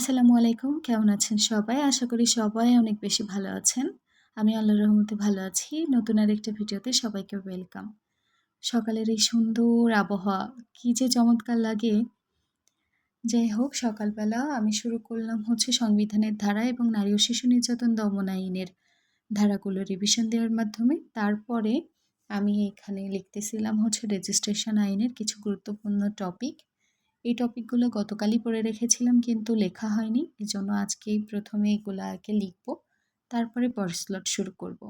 আসসালামু আলাইকুম। কেমন আছেন সবাই? আশা করি সবাই অনেক বেশি ভালো আছেন। আমি আল্লাহর রহমতে ভালো আছি। নতুন আরেকটা ভিডিওতে সবাইকে ওয়েলকাম। সকালের এই সুন্দর আবহাওয়া কি যে চমৎকার লাগে। যাই হোক, সকালবেলা আমি শুরু করলাম হচ্ছে সংবিধানের ধারা এবং নারী ও শিশু নির্যাতন দমন আইনের ধারাগুলো রিভিশন দেওয়ার মাধ্যমে। তারপরে আমি এখানে লিখতেছিলাম হচ্ছে রেজিস্ট্রেশন আইনের কিছু গুরুত্বপূর্ণ টপিক এই টপিকগুলো গতকালই পড়ে রেখেছিলাম, কিন্তু লেখা হয়নি। এই জন্য আজকেই প্রথমে এগুলো আগে লিখব, তারপরে পর স্লট শুরু করব।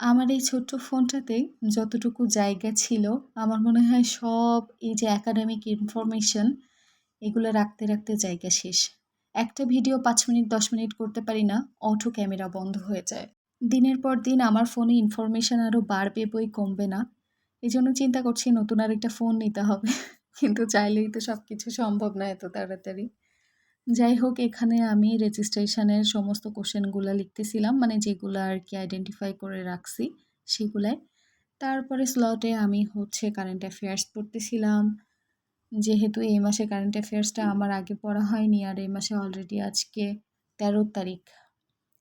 আমার এই ছোট্ট ফোনটাতে যতটুকু জায়গা ছিল, আমার মনে হয় সব এই যে একাডেমিক ইনফরমেশন এগুলো রাখতে রাখতে জায়গা শেষ। একটা ভিডিও পাঁচ মিনিট, দশ মিনিট করতে পারি না অটো ক্যামেরা বন্ধ হয়ে যায়। দিনের পর দিন আমার ফোনে ইনফরমেশান আরও বাড়বে বই কমবে না। এই জন্য চিন্তা করছি নতুন আর একটা ফোন নিতে হবে। কিন্তু চাইলেই তো সব কিছু সম্ভব না এত তাড়াতাড়ি। যাই হোক, এখানে আমি রেজিস্ট্রেশনের সমস্ত কোশ্চেনগুলো লিখতেছিলাম মানে যেগুলো আর কি আইডেন্টিফাই করে রাখছি সেগুলাই তারপরে স্লটে আমি হচ্ছে কারেন্ট অ্যাফেয়ার্স পড়তেছিলাম। যেহেতু এই মাসে কারেন্ট অ্যাফেয়ার্সটা আমার আগে পড়া হয়নি, আর এই মাসে অলরেডি আজকে তেরো তারিখ।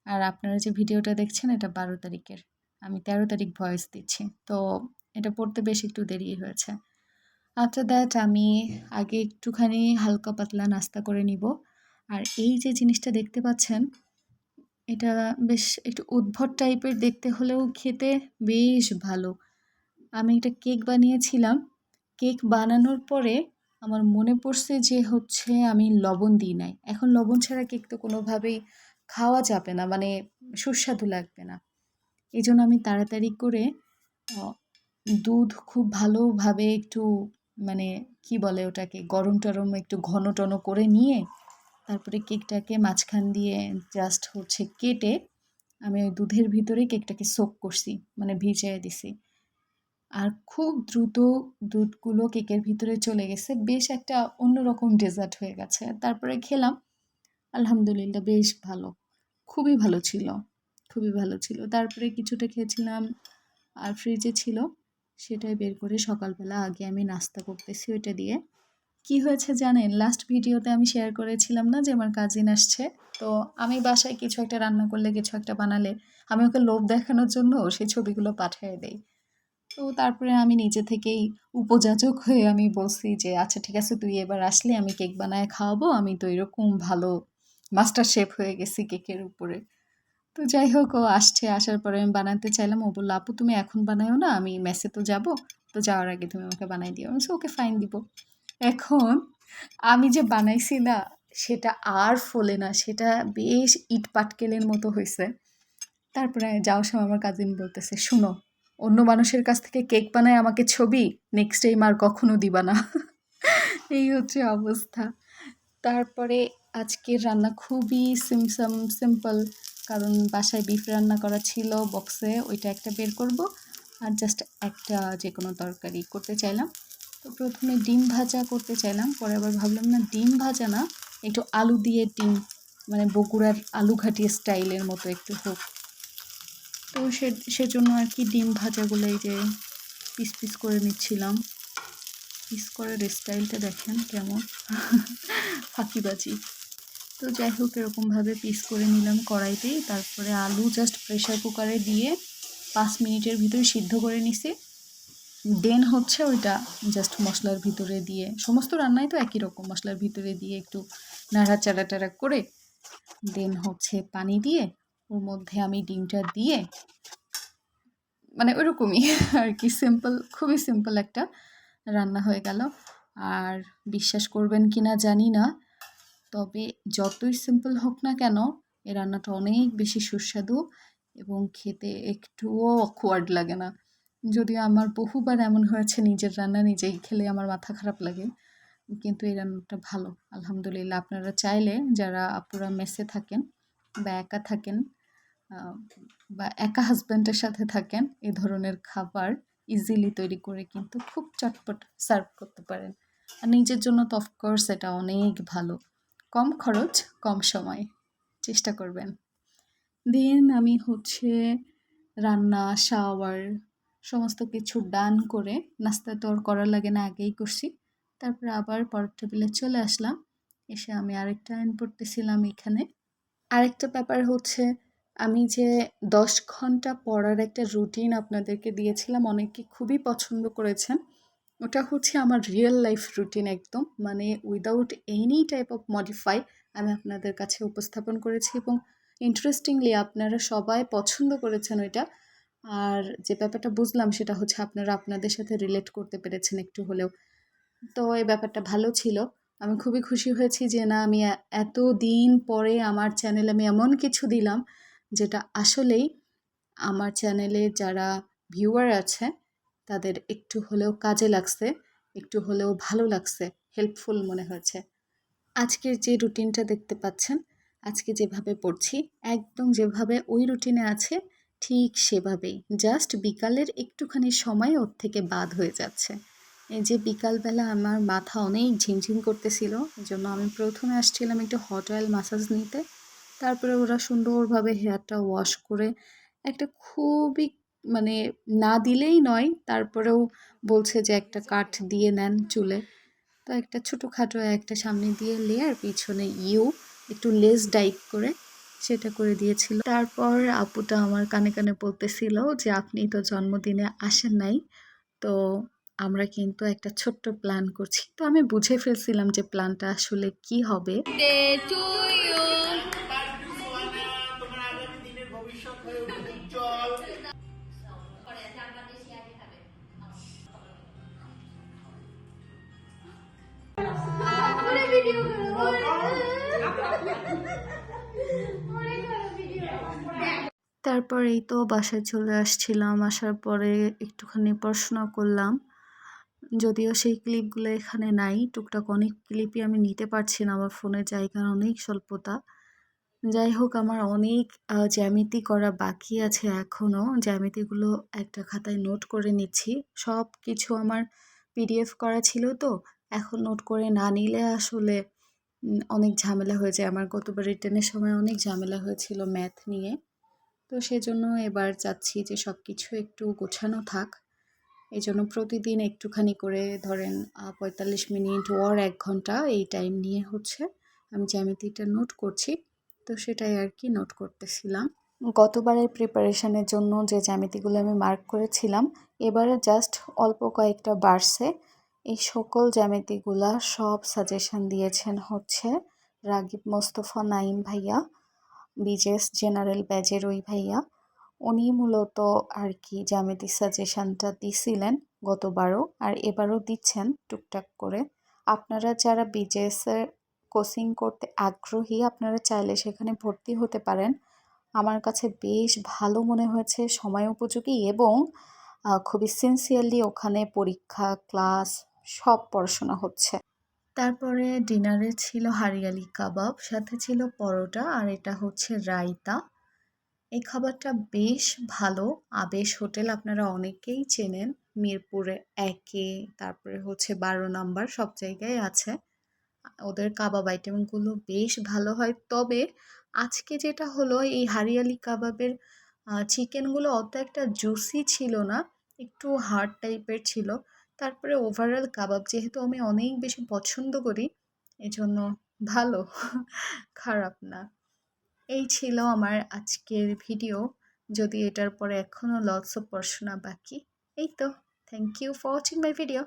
আর আপনারা যে ভিডিওটা দেখছেন, এটা বারো তারিখের। আমি তেরো তারিখ ভয়েস দিচ্ছি। তো এটা পড়তে বেশ একটু দেরি হয়েছে। আফটার দ্যাট আমি আগে একটুখানি হালকা পাতলা নাস্তা করে নিব। আর এই যে জিনিসটা দেখতে পাচ্ছেন, এটা বেশ একটু উদ্ভট টাইপের দেখতে হলেও খেতে বেশ ভালো। আমি একটা কেক বানিয়েছিলাম। কেক বানানোর পরে আমার মনে পড়ছে যে হচ্ছে আমি লবণ দিই নাই। এখন লবণ ছাড়া কেক তো কোনোভাবেই খাওয়া যাবে না মানে সুস্বাদু লাগবে না। এই জন্য আমি তাড়াতাড়ি করে দুধ খুব ভালোভাবে একটু মানে কি বলে ওটাকে, গরম টরম একটু ঘন টন করে নিয়ে তারপরে কেকটাকে মাঝখান দিয়ে জাস্ট হচ্ছে কেটে আমি ওই দুধের ভিতরে কেকটাকে সোক করছি মানে ভিজিয়ে দিছি। আর খুব দ্রুত দুধগুলো কেকের ভিতরে চলে গেছে, বেশ একটা অন্যরকম ডেজার্ট হয়ে গেছে। তারপরে খেলাম, আলহামদুলিল্লাহ বেশ ভালো, খুবই ভালো ছিল, খুবই ভালো ছিল। তারপরে কিছুটা খেয়েছিলাম, আর ফ্রিজে ছিল সেটাই বের করে সকালবেলা আগে আমি নাস্তা করতেছি ওইটা দিয়ে। কি হয়েছে জানেন? লাস্ট ভিডিওতে আমি শেয়ার করেছিলাম না যে আমার কাজিন আসছে, তো আমি বাসায় কিছু একটা রান্না করলে, কিছু একটা বানালে, আমি ওকে লোভ দেখানোর জন্য সেই ছবিগুলো পাঠিয়ে দেই। তো তারপরে আমি নিজে থেকেই উপযাচক হয়ে আমি বলছি যে আচ্ছা ঠিক আছে, তুই এবার আসলে, আমি কেক বানায় খাওয়াবো, আমি তো এরকম ভালো মাস্টার শেফ হয়ে গেছি কেকের উপরে। তো যাই হোক, ও আসছে। আসার পরে আমি বানাতে চাইলাম। ও বলল, আপু, তুমি এখন বানায়ো না, আমি মেসে তো যাব। তো যাওয়ার আগে তুমি আমাকে বানাই দিও। আমি ওকে ফাইন দিব। এখন আমি যে বানাইছি না, সেটা আর ফলে না, সেটা বেশ ইট পাটকেলের মতো হয়েছে তারপরে যাওয়ার সময় আমার কাজিন বলতেছে, শুনো, অন্য মানুষের কাছ থেকে কেক বানায় আমাকে ছবি নেক্সট টাইম আর কখনো দিবা না। এই হচ্ছে অবস্থা। তারপরে আজকের রান্না খুবই সিমসাম সিম্পল কারণ বাসায় বিফ রান্না করা ছিল বক্সে ওইটা একটা বের করব। আর জাস্ট একটা যে কোনো তরকারি করতে চাইলাম। তো প্রথমে ডিম ভাজা করতে চাইলাম, পরে আবার ভাবলাম, না, ডিম ভাজা না, একটু আলু দিয়ে ডিম মানে বগুড়ার আলু ঘাটিয়ে স্টাইলের মতো একটু হোক। তো সে, সেজন্য আর কি ডিম ভাজাগুলো এই যে পিস পিস করে নিচ্ছিলাম। পিস করার স্টাইলটা দেখেন কেমন। ফাঁকিবাজি। তো যাই হোক এরকমভাবে পিস করে নিলাম কড়াইতেই। তারপরে আলু জাস্ট প্রেশার কুকারে দিয়ে পাঁচ মিনিটের ভিতরে সিদ্ধ করে নিছি। দেন হচ্ছে ওইটা জাস্ট মশলার ভিতরে দিয়ে, সমস্ত রান্নাই তো একই রকম, মশলার ভিতরে দিয়ে একটু নাড়াচাড়া টাড়া করে। দেন হচ্ছে পানি দিয়ে ওর মধ্যে আমি ডিমটা দিয়ে মানে ওইরকমই আর কি সিম্পল খুবই সিম্পল একটা রান্না হয়ে গেল। আর বিশ্বাস করবেন কি না জানি না তবে যতই সিম্পল হোক না কেন, এ রান্নাটা অনেক বেশি সুস্বাদু এবং খেতে একটুও অকওয়ার্ড লাগে না। যদিও আমার বহুবার এমন হয়েছে, নিজের রান্না নিজেই খেলে আমার মাথা খারাপ লাগে, কিন্তু এই রান্নাটা ভালো, আলহামদুলিল্লাহ। আপনারা চাইলে যারা আপুরা মেসে থাকেন বা একা থাকেন বা একা হাজব্যান্ডের সাথে থাকেন, এ ধরনের খাবার ইজিলি তৈরি করে কিন্তু খুব চটপট সার্ভ করতে পারেন। আর নিজের জন্য তো অফকোর্স এটা অনেক ভালো। কম খরচ, কম সময়। চেষ্টা করবেন। দেন আমি হচ্ছে রান্না, শাওয়ার সমস্ত কিছু ডান করে নাস্তা তো আর করার লাগে না, আগেই করছি। তারপরে আবার পরের টেবিলে চলে আসলাম। এসে আমি আরেকটা আইন পড়তেছিলাম এখানে। আরেকটা ব্যাপার হচ্ছে আমি যে দশ ঘণ্টা পড়ার একটা রুটিন আপনাদেরকে দিয়েছিলাম, অনেকে খুবই পছন্দ করেছেন। ওটা হচ্ছে আমার রিয়েল লাইফ রুটিন একদম। মানে without any type of modify আমি আপনাদের কাছে উপস্থাপন করেছি এবং ইন্টারেস্টিংলি আপনারা সবাই পছন্দ করেছেন ওইটা। আর যে ব্যাপারটা বুঝলাম সেটা হচ্ছে আপনারা আপনাদের সাথে রিলেট করতে পেরেছেন একটু হলেও। তো এই ব্যাপারটা ভালো ছিল। আমি খুবই খুশি হয়েছি যে না, আমি এত দিন পরে আমার চ্যানেলে আমি এমন কিছু দিলাম যেটা আসলেই আমার চ্যানেলে যারা ভিউয়ার আছে তাদের একটু হলেও কাজে লাগছে, একটু হলেও ভালো লাগছে হেল্পফুল মনে হয়েছে। আজকের যে রুটিনটা দেখতে পাচ্ছেন, আজকে যেভাবে পড়ছি, একদম যেভাবে ওই রুটিনে আছে, ঠিক সেভাবেই। জাস্ট বিকালের একটুখানি সময় ওর থেকে বাদ হয়ে যাচ্ছে। এই যে বিকালবেলা আমার মাথা অনেক ঝিমঝিম করতেছিল জন্য আমি প্রথমে আসছিলাম একটু হট অয়েল মাসাজ নিতে। তারপরে ওরা সুন্দরভাবে হেয়ারটা ওয়াশ করে একটা খুবই মানে না দিলেই নয়, তারপরেও বলছে যে একটা কাঠ দিয়ে নেন চুলে। তো একটা ছোটোখাটো একটা সামনে দিয়ে লেয়ার পিছনে ইউ একটু লেস ডাইপ করে সেটা করে দিয়েছিল। তারপর আপুটা আমার কানে কানে বলতেছিল যে, আপনি তো জন্মদিনে আসেন নাই, তো আমরা কিন্তু একটা ছোট্ট প্ল্যান করছি। তো আমি বুঝে ফেলছিলাম যে প্ল্যানটা আসলে কি হবে। তারপর এই তো বাসায় চলে আসছিলাম, আসার পরে একটুখানি পড়াশোনা করলাম। যদিও সেই ক্লিপগুলো এখানে নাই, টুকটাক অনেক ক্লিপই আমি নিতে পারছি না আমার ফোনের জায়গার অনেক স্বল্পতা। যাই হোক, আমার অনেক জ্যামিতি করা বাকি আছে এখনও জ্যামিতিগুলো একটা খাতায় নোট করে নিচ্ছি। সব কিছু আমার পিডিএফ করা ছিল তো এখন নোট করে না নিলে আসলে অনেক ঝামেলা হয়ে যায়। আমার গতবার রিটার্নের সময় অনেক ঝামেলা হয়েছিল ম্যাথ নিয়ে। তো সেজন্য এবার চাচ্ছি যে সব কিছু একটু গোছানো থাক। এই জন্য প্রতিদিন একটুখানি করে ধরেন পঁয়তাল্লিশ মিনিট ওর এক ঘণ্টা এই টাইম নিয়ে হচ্ছে। আমি জ্যামিতিটা নোট করছি। তো সেটাই আর কি নোট করতেছিলাম। গতবারের প্রিপারেশানের জন্য যে জ্যামিতিগুলো আমি মার্ক করেছিলাম, এবারে জাস্ট অল্প কয়েকটা বার্সে এই সকল জ্যামিতিগুলা সব সাজেশন দিয়েছেন হচ্ছে রাগিব মোস্তফা নাইম ভাইয়া বিজেস জেনারেল ব্যাজের ওই ভাইয়া। উনি মূলত আর কি জ্যামিতি সাজেশানটা দিছিলেন গতবারও আর এবারও দিচ্ছেন টুকটাক করে। আপনারা যারা বিজেএসের কোচিং করতে আগ্রহী, আপনারা চাইলে সেখানে ভর্তি হতে পারেন। আমার কাছে বেশ ভালো মনে হয়েছে, সময় উপযোগী এবং খুবই সিনসিয়ারলি ওখানে পরীক্ষা ক্লাস সব পড়াশোনা হচ্ছে। তারপরে ডিনারে ছিল হারিয়ালি কাবাব, সাথে ছিল পরোটা, আর এটা হচ্ছে রায়তা। এই খাবারটা বেশ ভালো, আবেশ হোটেল আপনারা অনেকেই চেনেন। মিরপুরে একে, তারপরে হচ্ছে বারো নাম্বার, সব জায়গায় আছে। ওদের কাবাব আইটেমগুলো বেশ ভালো হয়। তবে আজকে যেটা হলো, এই হারিয়ালি কাবাবের চিকেনগুলো অত একটা জুসি ছিল না, একটু হার্ড টাইপের ছিল। তারপরে ওভারঅল কাবাব যেহেতু আমি অনেক বেশি পছন্দ করি, এজন্য ভালো, খারাপ না। এই ছিল আমার আজকের ভিডিও যদি এটার পরে এখনও লটস অফ পড়াশোনা বাকি, এই তো। Thank you for watching my video